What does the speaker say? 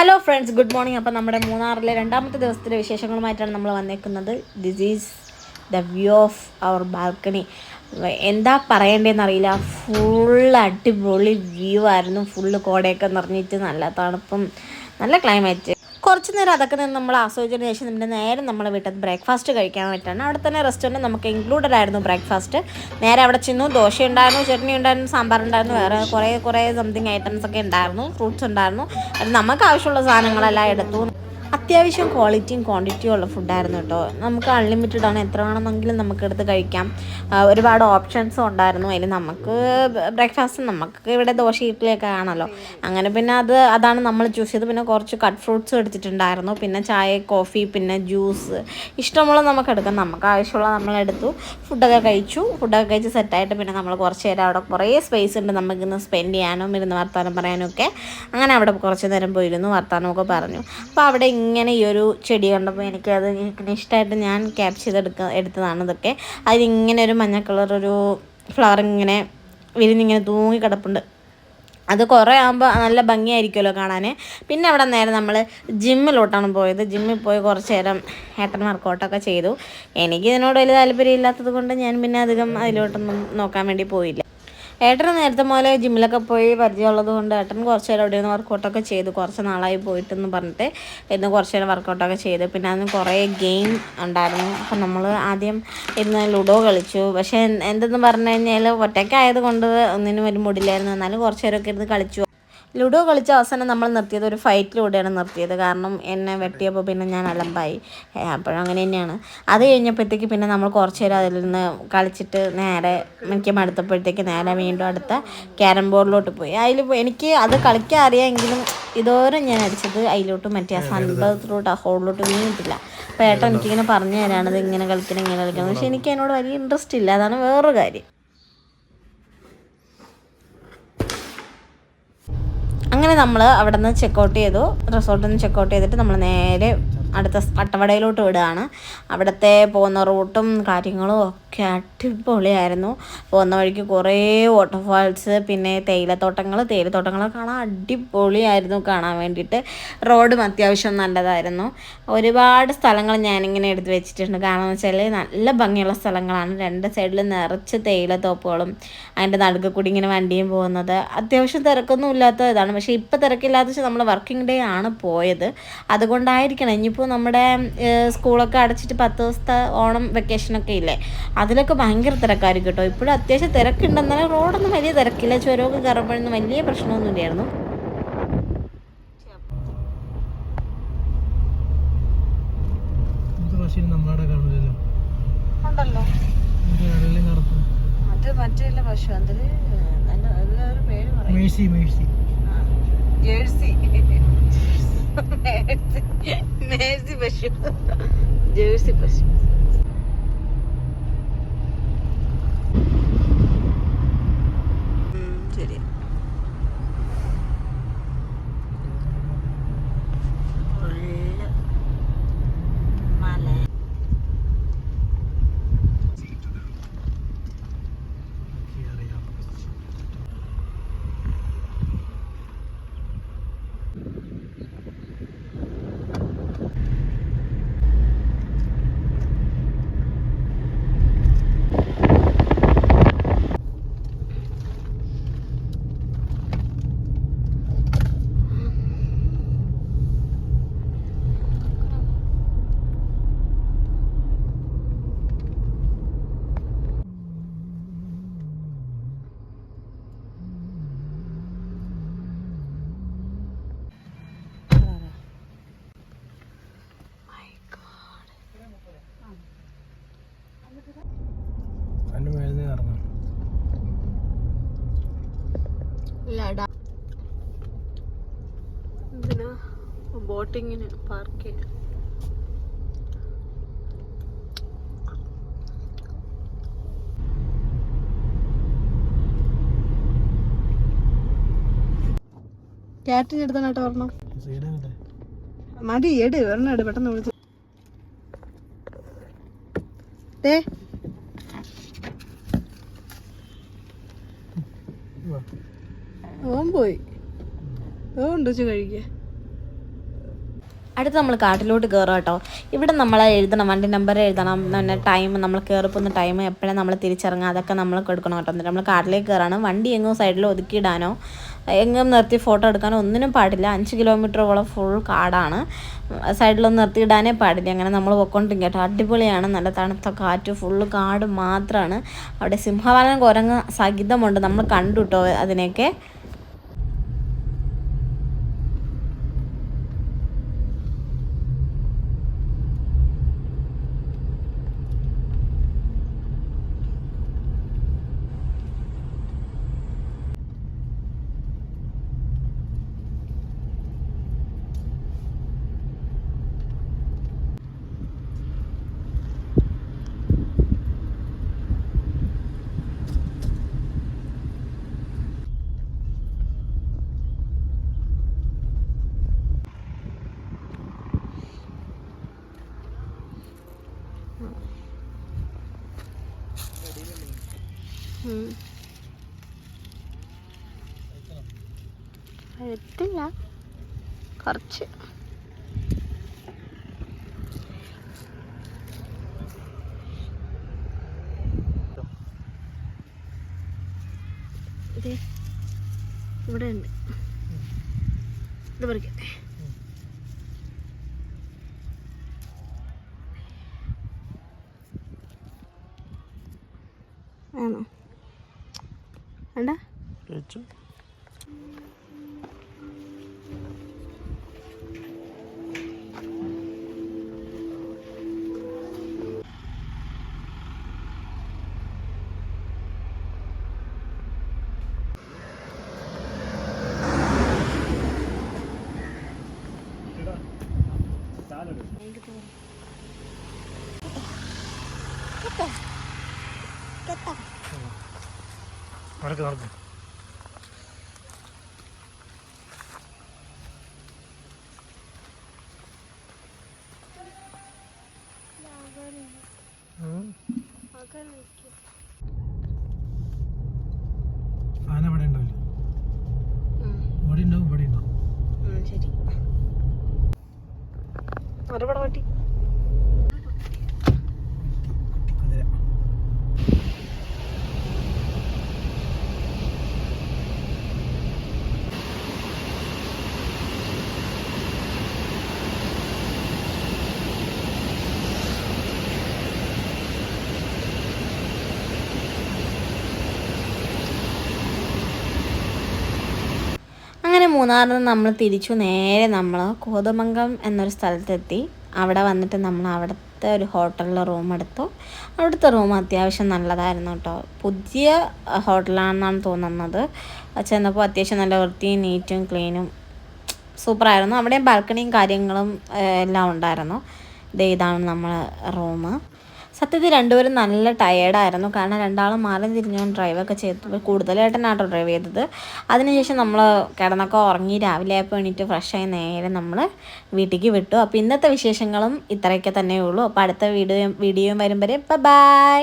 Hello friends good morning അപ്പോൾ നമ്മുടെ മൂന്നാറിലെ രണ്ടാമത്തെ ദിവസത്തിലെ വിശേഷങ്ങളുമായിട്ടാണ് നമ്മൾ വന്നേക്കുന്നത്. This is the view of our balcony എന്താ പറയേണ്ടതെന്ന് അറിയില്ല. ഫുൾ അടിപൊളി വ്യൂ ആയിരുന്നു. ഫുള്ള് കോടയൊക്കെ നിറഞ്ഞിട്ട് നല്ല തണുപ്പും നല്ല ക്ലൈമറ്റ് കുറച്ച് നേരം അതൊക്കെ നിന്ന് നമ്മൾ ആസ്വദിച്ചതിന് ശേഷം നമ്മുടെ നേരെ നമ്മളെ വീട്ടിൽ ബ്രേക്ക്ഫാസ്റ്റ് കഴിക്കാൻ പറ്റാണ്. അവിടെ തന്നെ റെസ്റ്റോറന്റ് നമുക്ക് ഇൻക്ലൂഡഡ് ആയിരുന്നു ബ്രേക്ക്ഫാസ്റ്റ് നേരെ അവിടെ ചെന്നു ദോശ ഉണ്ടായിരുന്നു ചട്നി ഉണ്ടായിരുന്നു സാമ്പാർ ഉണ്ടായിരുന്നു വേറെ കുറേ കുറേ സംതിങ് ഐറ്റംസ് ഒക്കെ ഉണ്ടായിരുന്നു ഫ്രൂട്ട്സ് ഉണ്ടായിരുന്നു. നമുക്ക് ആവശ്യമുള്ള സാധനങ്ങളെല്ലാം എടുത്തു. അത്യാവശ്യം ക്വാളിറ്റിയും ക്വാണ്ടിറ്റിയും ഉള്ള ഫുഡായിരുന്നു കേട്ടോ. നമുക്ക് അൺലിമിറ്റഡ് ആണ്. എത്ര വേണമെങ്കിലും നമുക്ക് എടുത്ത് കഴിക്കാം. ഒരുപാട് ഓപ്ഷൻസും ഉണ്ടായിരുന്നു. അതിൽ നമുക്ക് ബ്രേക്ക്ഫാസ്റ്റ് നമുക്ക് ഇവിടെ ദോശ ഇഡ്ഡലിയൊക്കെ ആണല്ലോ. അങ്ങനെ പിന്നെ അത് അതാണ് നമ്മൾ ചൂസ് ചെയ്ത് പിന്നെ കുറച്ച് കട്ട് ഫ്രൂട്ട്സ് എടുത്തിട്ടുണ്ടായിരുന്നു. പിന്നെ ചായ കോഫി പിന്നെ ജ്യൂസ് ഇഷ്ടമുള്ള നമുക്ക് എടുക്കാം. നമുക്ക് ആവശ്യമുള്ള നമ്മളെടുത്തു ഫുഡൊക്കെ കഴിച്ചു. ഫുഡൊക്കെ കഴിച്ച് സെറ്റായിട്ട് പിന്നെ നമ്മൾ കുറച്ച് നേരം അവിടെ കുറേ സ്പേസ് ഉണ്ട് നമുക്കിന്ന് സ്പെൻഡ് ചെയ്യാനും ഇരുന്ന് വർത്തമാനം പറയാനും ഒക്കെ. അങ്ങനെ അവിടെ കുറച്ച് നേരം പോയിരുന്നു. വർത്തമാനമൊക്കെ പറഞ്ഞു. അപ്പോൾ അവിടെ ഇങ്ങനെ ഈ ഒരു ചെടി കണ്ടപ്പോൾ എനിക്ക് അത് ഇഷ്ടമായിട്ട് ഞാൻ ക്യാപ്ചർ ചെയ്തെടുക്ക എടുത്തതാണ് ഇതൊക്കെ. അതിലിങ്ങനെ ഒരു മഞ്ഞ കളർ ഒരു ഫ്ലവർ ഇങ്ങനെ വിരിഞ്ഞിങ്ങനെ തൂങ്ങി കിടപ്പുണ്ട്. അത് കുറേ ആകുമ്പോൾ നല്ല ഭംഗിയായിരിക്കുമല്ലോ കാണാൻ. പിന്നെ അവിടെ നേരെ നമ്മൾ ജിമ്മിലോട്ടാണ് പോയത്. ജിമ്മിൽ പോയി കുറച്ച് നേരം ഏട്ടൻ വർക്കൗട്ടൊക്കെ ചെയ്തു. എനിക്ക് ഇതിനോട് വലിയ താല്പര്യം ഇല്ലാത്തത് കൊണ്ട് ഞാൻ പിന്നെ അധികം അതിലോട്ടൊന്നും നോക്കാൻ വേണ്ടി പോയില്ല. ഏട്ടന് നേരത്തെ മുതലേ ജിമ്മിലൊക്കെ പോയി പരിചയമുള്ളത് കൊണ്ട് ഏട്ടൻ കുറച്ച് നേരം അവിടെ നിന്ന് വർക്കൗട്ടൊക്കെ ചെയ്തു. കുറച്ച് നാളായി പോയിട്ടെന്ന് പറഞ്ഞിട്ട് ഇന്ന് കുറച്ച് നേരം വർക്കൗട്ടൊക്കെ ചെയ്തു. പിന്നെ അതിന് കുറേ ഗെയിം ഉണ്ടായിരുന്നു. അപ്പം നമ്മൾ ആദ്യം ഇന്ന് ലുഡോ കളിച്ചു. പക്ഷേ എന്തെന്ന് പറഞ്ഞു കഴിഞ്ഞാൽ ഒറ്റയ്ക്കായത് കൊണ്ട് ഒന്നിനും ഒരു മുടില്ലായിരുന്നു. എന്നാലും കുറച്ച് നേരമൊക്കെ ഇരുന്ന് കളിച്ചു. ലുഡോ കളിച്ച അവസാനം നമ്മൾ നിർത്തിയത് ഒരു ഫൈറ്റിലൂടെയാണ് നിർത്തിയത്. കാരണം എന്നെ വെട്ടിയപ്പോൾ പിന്നെ ഞാൻ അലമ്പായി. അപ്പോഴും അങ്ങനെ തന്നെയാണ്. അത് കഴിഞ്ഞപ്പോഴത്തേക്ക് പിന്നെ നമ്മൾ കുറച്ച് നേരം അതിൽ നിന്ന് കളിച്ചിട്ട് നേരെ എനിക്ക് മടുത്തപ്പോഴത്തേക്ക് നേരെ വീണ്ടും അടുത്ത ക്യാരം ബോർഡിലോട്ട് പോയി. അതിൽ എനിക്ക് അത് കളിക്കാൻ അറിയാമെങ്കിലും ഇതോരം ഞാൻ അടിച്ചത് അതിലോട്ട് മറ്റേ ആ സൺബത്തിലോട്ട് ആ ഹോളിലോട്ട് വീണിട്ടില്ല അപ്പോൾ ഏട്ടൻ എനിക്കിങ്ങനെ പറഞ്ഞു തരാണ് ഇത് ഇങ്ങനെ കളിക്കണം ഇങ്ങനെ കളിക്കണം. പക്ഷെ എനിക്ക് അതിനോട് വലിയ ഇൻട്രസ്റ്റ് ഇല്ല. അതാണ് വേറൊരു കാര്യം. അങ്ങനെ നമ്മൾ അവിടെ നിന്ന് ചെക്കൗട്ട് ചെയ്തു. റിസോർട്ടിൽ നിന്ന് ചെക്ക് ഔട്ട് ചെയ്തിട്ട് നമ്മൾ നേരെ അടുത്ത പട്ടവടയിലോട്ട് വിടുകയാണ്. അവിടുത്തെ പോകുന്ന റൂട്ടും കാര്യങ്ങളും ഒക്കെ അടിപൊളിയായിരുന്നു. പോകുന്ന വഴിക്ക് കുറേ വാട്ടർഫാൾസ് പിന്നെ തേയിലത്തോട്ടങ്ങൾ. തേയിലത്തോട്ടങ്ങളൊക്കെ കാണാൻ അടിപൊളിയായിരുന്നു കാണാൻ വേണ്ടിയിട്ട്. റോഡും അത്യാവശ്യം നല്ലതായിരുന്നു. ഒരുപാട് സ്ഥലങ്ങൾ ഞാനിങ്ങനെ എടുത്ത് വെച്ചിട്ടുണ്ട്. കാരണം എന്ന് വെച്ചാൽ നല്ല ഭംഗിയുള്ള സ്ഥലങ്ങളാണ്. രണ്ട് സൈഡിൽ നിറച്ച് തേയിലത്തോപ്പുകളും അതിന്റെ നടുക്ക് കൂടി ഇങ്ങനെ വണ്ടിയും പോകുന്നത്. അത്യാവശ്യം തിരക്കൊന്നും ഇല്ലാത്ത ഇതാണ്. പക്ഷേ ഇപ്പോൾ തിരക്കില്ലാത്ത നമ്മൾ വർക്കിംഗ് ഡേ ആണ് പോയത്. അതുകൊണ്ടായിരിക്കണം ഇനിയിപ്പോൾ നമ്മുടെ സ്കൂളൊക്കെ അടച്ചിട്ട് പത്ത് ദിവസത്തെ ഓണം വെക്കേഷനൊക്കെ ഇല്ലേ? അതിലൊക്കെ ഭയങ്കര തിരക്കായിരിക്കും കേട്ടോ. ഇപ്പോഴും അത്യാവശ്യം തിരക്കുണ്ടെന്നാലും റോഡൊന്നും വലിയ തിരക്കില്ല. ചുരമൊക്കെ കയറുമ്പോഴൊന്നും വലിയ പ്രശ്നമൊന്നും ഇല്ലായിരുന്നു. ഉണ്ടല്ലോ. അത് മറ്റേ പശു ഒരു പേര് പറയും. Mercy Mercy. Jersey Mercy. പശു ജേഴ്സി പശു ശരി ബോട്ടിങ്ങിന് പാർക്ക് ചെയ്യാം ക്യാറ്റിന് എടുത്തോ മതി എട് ഒരെണ്ണം പെട്ടെന്ന് വിളിച്ചു. ഓൻ പോയി. ഓ ഉണ്ടോ അടുത്ത് നമ്മൾ കാട്ടിലോട്ട് കയറുക കേട്ടോ. ഇവിടെ നമ്മൾ എഴുതണം വണ്ടി നമ്പർ എഴുതണം പിന്നെ ടൈം നമ്മൾ കയറിപ്പോകുന്ന ടൈം എപ്പോഴും നമ്മൾ തിരിച്ചിറങ്ങുക അതൊക്കെ നമ്മൾ കൊടുക്കണം കേട്ടോ. എന്നിട്ട് നമ്മൾ കാട്ടിലേക്ക് കയറാണ് വണ്ടി എങ്ങും സൈഡിൽ ഒതുക്കിയിടാനോ എങ്ങും നിർത്തി ഫോട്ടോ എടുക്കാനോ ഒന്നിനും പാടില്ല. അഞ്ച് കിലോമീറ്ററോളം ഫുൾ കാടാണ്. സൈഡിലൊന്നും നിർത്തിയിടാനേ പാടില്ല. അങ്ങനെ നമ്മൾ പൊക്കോണ്ടിരിക്കും കേട്ടോ. അടിപൊളിയാണ്. നല്ല തണുത്ത കാറ്റ് ഫുള്ള് കാട് മാത്രമാണ് അവിടെ സിംഹവാലൻ കുരങ്ങ് സഹിതമുണ്ട്. നമ്മൾ കണ്ടു കേട്ടോ അതിനെയൊക്കെ. എത്തില്ല കുറച്ച്. ഇവിടെ ഉണ്ട്. ഇത് പറിക്കട്ടെ വേണോ വേണ്ട. കഴിച്ചു നടക്ക്. നടക്ക്. ആന ഉണ്ടാവും ശരി. പറ്റി അതെ അങ്ങനെ മൂന്നാറിൽ നിന്ന് നമ്മൾ തിരിച്ചു നേരെ നമ്മൾ കോതമംഗം എന്നൊരു സ്ഥലത്തെത്തി. അവിടെ വന്നിട്ട് നമ്മൾ അവിടുത്തെ ഒരു ഹോട്ടലിൽ റൂം എടുത്തു. അവിടുത്തെ റൂം അത്യാവശ്യം നല്ലതായിരുന്നു കേട്ടോ. പുതിയ ഹോട്ടലാണെന്നാണ് തോന്നുന്നത്. ചെന്നപ്പോൾ അത്യാവശ്യം നല്ല വൃത്തിയും നീറ്റും ക്ലീനും സൂപ്പറായിരുന്നു. അവിടെ ബാൽക്കണിയും കാര്യങ്ങളും എല്ലാം ഉണ്ടായിരുന്നു. ഇതാണ് നമ്മളെ റൂം. സത്യത്തിൽ രണ്ടുപേരും നല്ല ടയേർഡായിരുന്നു കാരണം രണ്ടാളും മാറി തിരിഞ്ഞുകൊണ്ട് ഡ്രൈവൊക്കെ ചെയ്തു. കൂടുതലായിട്ടാണ് ഡ്രൈവ് ചെയ്തത്. അതിനുശേഷം നമ്മൾ കിടന്നൊക്കെ ഉറങ്ങി രാവിലെ ആയപ്പോൾ എണീറ്റ് ഫ്രഷായി നേരെ നമ്മൾ വീട്ടിലേക്ക് വിട്ടു. അപ്പോൾ ഇന്നത്തെ വിശേഷങ്ങളും ഇത്രയൊക്കെ തന്നെ ഉള്ളൂ അപ്പോൾ അടുത്ത വീഡിയോ വീഡിയോയും വരും വരെ ബൈ